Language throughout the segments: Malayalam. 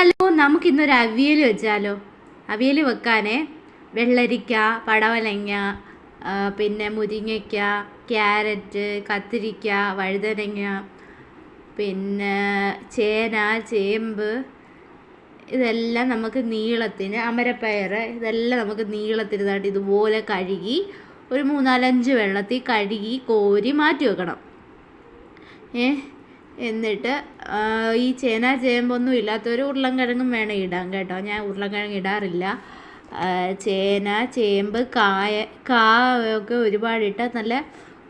ഹലോ നമുക്കിന്നൊരു അവിയൽ വെച്ചാലോ? അവിയൽ വെക്കാനേ വെള്ളരിക്ക പടവലങ്ങ പിന്നെ മുരിങ്ങയ്ക്ക ക്യാരറ്റ് കത്തിരിക്ക വഴുതനങ്ങ പിന്നെ ചേന ചേമ്പ് ഇതെല്ലാം നമുക്ക് നീളത്തിന് അമരപ്പയർ ഇതെല്ലാം നമുക്ക് നീളത്തിന് ഇതായിട്ട് ഇതുപോലെ കഴുകി ഒരു മൂന്നാലഞ്ച് വെള്ളത്തിൽ കഴുകി കോരി മാറ്റി വെക്കണം. ഏ? എന്നിട്ട് ഈ ചേന ചേമ്പൊന്നും ഇല്ലാത്തൊരു ഉരുളൻകിഴങ്ങും വേണം ഇടാൻ കേട്ടോ. ഞാൻ ഉരുളൻകിഴങ്ങ് ഇടാറില്ല. ചേന ചേമ്പ് കായ ഒക്കെ ഒരുപാട് ഇട്ടാൽ നല്ല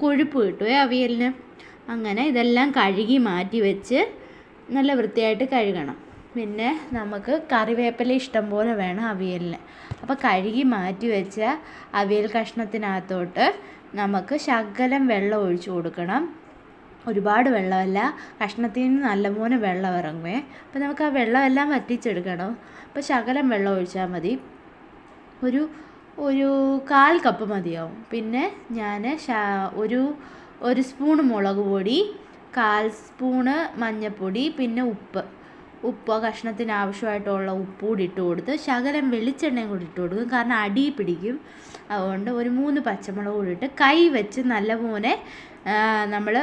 കൊഴുപ്പ് കിട്ടുമേ അവിയലിന്? അങ്ങനെ ഇതെല്ലാം കഴുകി മാറ്റി വെച്ച് നല്ല വൃത്തിയായിട്ട് കഴുകണം. പിന്നെ നമുക്ക് കറിവേപ്പില ഇഷ്ടം പോലെ വേണം അവിയലിന്. അപ്പോൾ കഴുകി മാറ്റി വെച്ച അവിയൽ കഷ്ണത്തിനകത്തോട്ട് നമുക്ക് ശകലം വെള്ളം ഒഴിച്ചു കൊടുക്കണം. ഒരുപാട് വെള്ളമല്ല. കഷ്ണത്തിൽ നിന്ന് നല്ലപോലെ വെള്ളം ഇറങ്ങുമേ അപ്പോൾ നമുക്ക് ആ വെള്ളമെല്ലാം വറ്റിച്ചെടുക്കണം? അപ്പോൾ ശകലം വെള്ളം ഒഴിച്ചാൽ മതി. ഒരു ഒരു കാൽ കപ്പ് മതിയാവും. പിന്നെ ഞാൻ ഒരു ഒരു സ്പൂൺ മുളക് പൊടി കാൽ സ്പൂണ് മഞ്ഞൾപ്പൊടി പിന്നെ ഉപ്പ്. ഉപ്പ് കഷ്ണത്തിന് ആവശ്യമായിട്ടുള്ള ഉപ്പ് കൂടി ഇട്ട് കൊടുത്ത് ശകലം വെളിച്ചെണ്ണയും കൂടി ഇട്ട് കൊടുക്കും. കാരണം അടി പിടിക്കും. അതുകൊണ്ട് ഒരു മൂന്ന് പച്ചമുളക് കൂടി ഇട്ട് കൈ വെച്ച് നല്ലപോലെ നമ്മൾ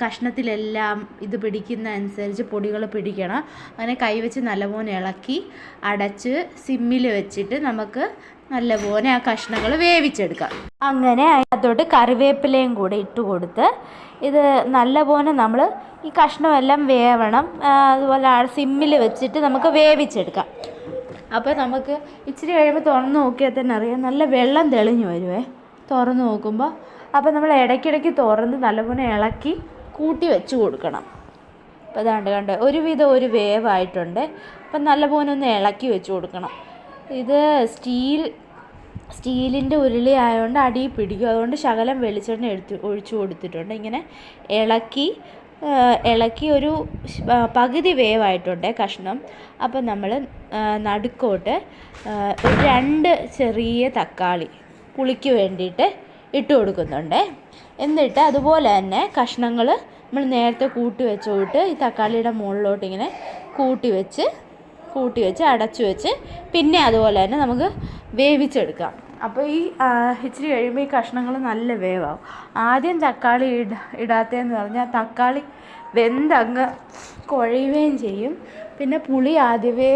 കഷ്ണത്തിലെല്ലാം ഇത് പിടിക്കുന്ന അനുസരിച്ച് പൊടികൾ പിടിക്കണം. അങ്ങനെ കൈ വെച്ച് നല്ലപോലെ ഇളക്കി അടച്ച് സിമ്മിൽ വെച്ചിട്ട് നമുക്ക് നല്ലപോലെ ആ കഷ്ണങ്ങൾ വേവിച്ചെടുക്കാം. അങ്ങനെ അതിനകത്തോട്ട് കറിവേപ്പിലയും കൂടെ ഇട്ട് കൊടുത്ത് ഇത് നല്ലപോലെ നമ്മൾ ഈ കഷ്ണമെല്ലാം വേവണം. ആ, അതുപോലെ സിമ്മിൽ വെച്ചിട്ട് നമുക്ക് വേവിച്ചെടുക്കാം. അപ്പോൾ നമുക്ക് ഇച്ചിരി കഴിയുമ്പോൾ തുറന്ന് നോക്കിയാൽ തന്നെ അറിയാം. നല്ല വെള്ളം തെളിഞ്ഞു വരുവേ. തുറന്ന് നോക്കുമ്പോൾ അപ്പോൾ നമ്മൾ ഇടയ്ക്കിടയ്ക്ക് തുറന്ന് നല്ലപോലെ ഇളക്കി കൂട്ടി വെച്ച് കൊടുക്കണം. അപ്പോൾ അതാണ്ട് കണ്ട്? ഒരുവിധം ഒരു വേവായിട്ടുണ്ട്. അപ്പം നല്ലപോലെ ഒന്ന് ഇളക്കി വെച്ച് കൊടുക്കണം. ഇത് സ്റ്റീൽ സ്റ്റീലിന്റെ ഉരുളി ആയതുകൊണ്ട് അടിയിൽ പിടിക്കും. അതുകൊണ്ട് ശകലം വെളിച്ചെണ്ണ എടുത്ത് ഒഴിച്ചു കൊടുത്തിട്ടുണ്ട്. ഇങ്ങനെ ഇളക്കി ഇളക്കി ഒരു പകുതി വേവായിട്ടുണ്ട് കഷ്ണം. അപ്പം നമ്മൾ നടുക്കോട്ട് രണ്ട് ചെറിയ തക്കാളി പുളിക്ക് വേണ്ടിയിട്ട് ഇട്ട് കൊടുക്കുന്നുണ്ട്. എന്നിട്ട് അതുപോലെ തന്നെ കഷ്ണങ്ങൾ നമ്മൾ നേരത്തെ കൂട്ടി വെച്ചോട്ട് ഈ തക്കാളിയുടെ മുകളിലോട്ട് ഇങ്ങനെ കൂട്ടി വെച്ച് കൂട്ടി വെച്ച് അടച്ചു വെച്ച് പിന്നെ അതുപോലെ തന്നെ നമുക്ക് വേവിച്ചെടുക്കാം. അപ്പോൾ ഈ ഇച്ചിരി കഴിയുമ്പോൾ ഈ കഷ്ണങ്ങൾ നല്ല വേവാകും ആദ്യം തക്കാളി ഇട ഇടാത്തതെന്ന് പറഞ്ഞാൽ തക്കാളി വെന്തങ്ങ് കുഴയുകയും ചെയ്യും. പിന്നെ പുളി ആദ്യമേ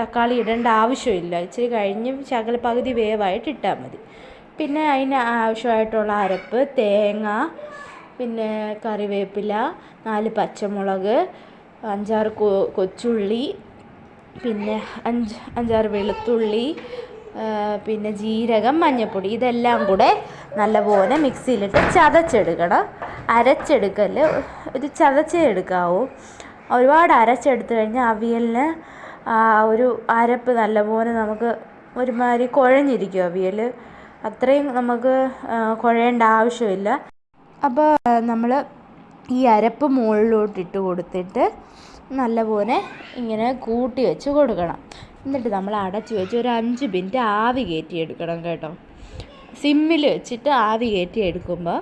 തക്കാളി ഇടേണ്ട ആവശ്യമില്ല. ഇച്ചിരി കഴിഞ്ഞ് ശകല പകുതി വേവായിട്ട് ഇട്ടാൽ മതി. പിന്നെ അതിന് ആവശ്യമായിട്ടുള്ള അരപ്പ് തേങ്ങ പിന്നെ കറിവേപ്പില നാല് പച്ചമുളക് അഞ്ചാറ് കൊ കൊച്ചുള്ളി പിന്നെ അഞ്ച് അഞ്ചാറ് വെളുത്തുള്ളി പിന്നെ ജീരകം മഞ്ഞൾപ്പൊടി ഇതെല്ലാം കൂടെ നല്ലപോലെ മിക്സിയിലിട്ട് ചതച്ചെടുക്കണം. അരച്ചെടുക്കൽ ഒരു ചതച്ചേ എടുക്കാവൂ. ഒരുപാട് അരച്ചെടുത്ത് കഴിഞ്ഞാൽ അവിയലിന് ഒരു അരപ്പ് നല്ലപോലെ നമുക്ക് ഒരുമാതിരി കുഴഞ്ഞിരിക്കും അവിയൽ അത്രയും നമുക്ക് കുഴയേണ്ട ആവശ്യമില്ല. അപ്പോൾ നമ്മൾ ഈ അരപ്പ് മുകളിലോട്ട് ഇട്ട് കൊടുത്തിട്ട് നല്ലപോലെ ഇങ്ങനെ കൂട്ടി വെച്ച് കൊടുക്കണം. എന്നിട്ട് നമ്മൾ അടച്ച് വെച്ച് ഒരു അഞ്ച് മിനിറ്റ് ആവി കയറ്റി എടുക്കണം കേട്ടോ. സിമ്മിൽ വെച്ചിട്ട് ആവി കയറ്റി എടുക്കുമ്പോൾ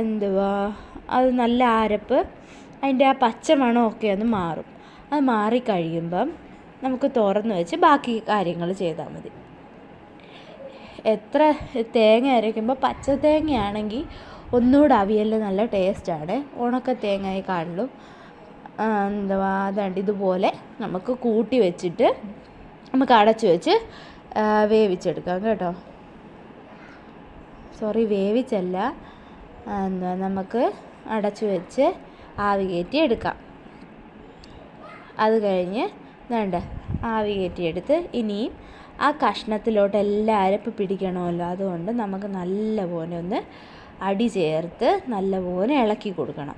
എന്തുവാ അത് നല്ല അരപ്പ് അതിന്റെ ആ പച്ച മണമൊക്കെ ഒന്ന് മാറും. അത് മാറിക്കഴിയുമ്പം നമുക്ക് തുറന്ന് വെച്ച് ബാക്കി കാര്യങ്ങൾ ചെയ്താൽ മതി. എത്ര തേങ്ങ അരയ്ക്കുമ്പോൾ പച്ച തേങ്ങയാണെങ്കിൽ ഒന്നുകൂടെ അവിയലിൽ നല്ല ടേസ്റ്റാണ്. ഉണക്ക തേങ്ങയെക്കാളിലും ആ, എന്തുവാ അതാണ്ട് ഇതുപോലെ നമുക്ക് കൂട്ടി വെച്ചിട്ട് നമുക്ക് അടച്ചു വെച്ച് വേവിച്ചെടുക്കാം കേട്ടോ. സോറി വേവിച്ചല്ല. എന്താ നമുക്ക് അടച്ചു വെച്ച് ആവി കയറ്റി എടുക്കാം. അത് കഴിഞ്ഞ് വേണ്ട ആവി കയറ്റിയെടുത്ത് ഇനിയും ആ കഷ്ണത്തിലോട്ട് എല്ലാവരും ഇപ്പം പിടിക്കണമല്ലോ. അതുകൊണ്ട് നമുക്ക് നല്ലപോലെ ഒന്ന് അടി ചേർത്ത് നല്ലപോലെ ഇളക്കി കൊടുക്കണം.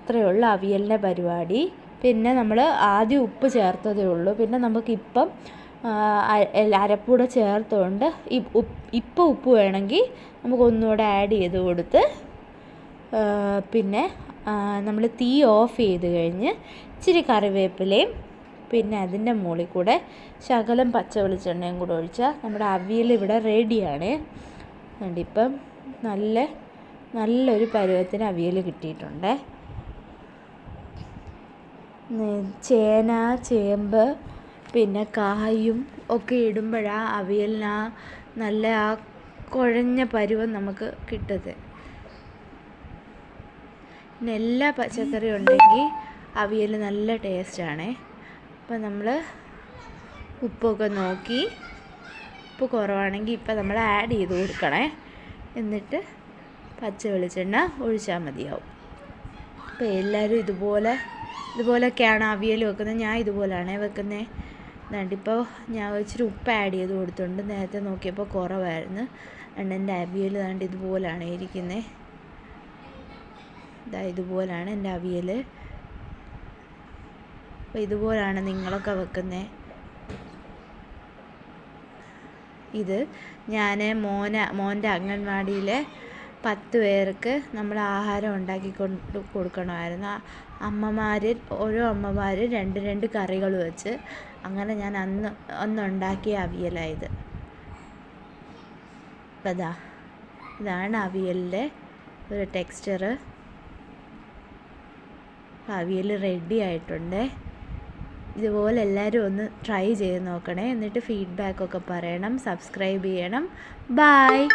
ഇത്രയേ ഉള്ളൂ അവിയലിന്റെ പരിപാടി. പിന്നെ നമ്മൾ ആദ്യം ഉപ്പ് ചേർത്തതേ ഉള്ളൂ. പിന്നെ നമുക്കിപ്പം അരപ്പൂടെ ചേർത്തുകൊണ്ട് ഇപ്പം ഉപ്പ് വേണമെങ്കിൽ നമുക്ക് ഒന്നുകൂടെ ആഡ് ചെയ്ത് കൊടുത്ത് പിന്നെ നമ്മൾ തീ ഓഫ് ചെയ്ത് കഴിഞ്ഞ് ഇച്ചിരി കറിവേപ്പിലയും പിന്നെ അതിന്റെ മുകളിൽ കൂടെ ശകലം പച്ച വെളിച്ചെണ്ണയും കൂടെ ഒഴിച്ചാൽ നമ്മുടെ അവിയൽ ഇവിടെ റെഡിയാണ് അതുകൊണ്ട് ഇപ്പം നല്ല നല്ലൊരു പരുവത്തിന് അവിയൽ കിട്ടിയിട്ടുണ്ട്. ചേന ചേമ്പ് പിന്നെ കായും ഒക്കെ ഇടുമ്പോഴാണ് അവിയലിന് ആ നല്ല ആ കുഴഞ്ഞ പരുവം നമുക്ക് കിട്ടത്. പിന്നെ എല്ലാ പച്ചക്കറിയും ഉണ്ടെങ്കിൽ അവിയൽ നല്ല ടേസ്റ്റാണേ. അപ്പം നമ്മൾ ഉപ്പൊക്കെ നോക്കി ഉപ്പ് കുറവാണെങ്കിൽ ഇപ്പം നമ്മൾ ആഡ് ചെയ്ത് കൊടുക്കണേ. എന്നിട്ട് പച്ച വെളിച്ചെണ്ണ ഒഴിച്ചാൽ മതിയാവും. അപ്പോൾ എല്ലാവരും ഇതുപോലെ ഇതുപോലൊക്കെയാണ് അവിയൽ വെക്കുന്നത്. ഞാൻ ഇതുപോലെയാണ് വെക്കുന്നത്. എന്നിട്ടിപ്പോൾ ഞാൻ ഇച്ചിരി ഉപ്പ് ആഡ് ചെയ്ത് കൊടുത്തിട്ടുണ്ട്. നേരത്തെ നോക്കിയപ്പോൾ കുറവായിരുന്നു. എന്റെ അവിയൽ കണ്ട് ഇതുപോലാണ് ഇരിക്കുന്നത്. ഇതാ ഇതുപോലാണ് എന്റെ അവിയൽ. അപ്പോൾ ഇതുപോലാണ് നിങ്ങളൊക്കെ വെക്കുന്നത്. ഇത് ഞാൻ മോന മോന്റെ അംഗൻവാടിയിലെ പത്ത് പേർക്ക് നമ്മൾ ആഹാരം ഉണ്ടാക്കി കൊണ്ട് കൊടുക്കണമായിരുന്നു. അമ്മമാർ ഓരോ അമ്മമാർ രണ്ട് രണ്ട് കറികൾ വെച്ച് അങ്ങനെ ഞാൻ അന്ന് അന്ന് ഉണ്ടാക്കിയ അവിയലായത് അതാ ഇതാ ഇതാണ് അവിയലിന്റെ ഒരു ടെക്സ്ചർ അവിയൽ റെഡി ആയിട്ടുണ്ട്. ഇതുപോലെ എല്ലാവരും ഒന്ന് ട്രൈ ചെയ്ത് നോക്കണേ. എന്നിട്ട് ഫീഡ്ബാക്കൊക്കെ പറയണം. സബ്സ്ക്രൈബ് ചെയ്യണം. ബായ്